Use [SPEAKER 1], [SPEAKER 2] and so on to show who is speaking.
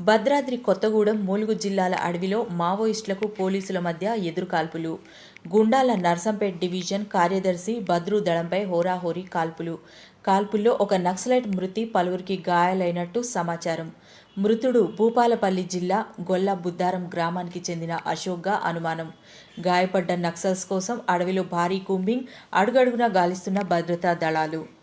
[SPEAKER 1] భద్రాద్రి కొత్తగూడెం ములుగు జిల్లాల అడవిలో మావోయిస్టులకు పోలీసుల మధ్య ఎదురుకాల్పులు. గుండాల నర్సంపేట్ డివిజన్ కార్యదర్శి భద్రు దళంపై హోరాహోరీ కాల్పులు. కాల్పుల్లో ఒక నక్సలైట్ మృతి పలువురికి గాయాలైనట్టు సమాచారం. మృతుడు భూపాలపల్లి జిల్లా గొల్ల బుద్దారం గ్రామానికి చెందిన అశోక్గా అనుమానం. గాయపడ్డ నక్సల్స్ కోసం అడవిలో భారీ కూంబింగ్ అడుగడుగునా గాలిస్తున్న భద్రతా దళాలు.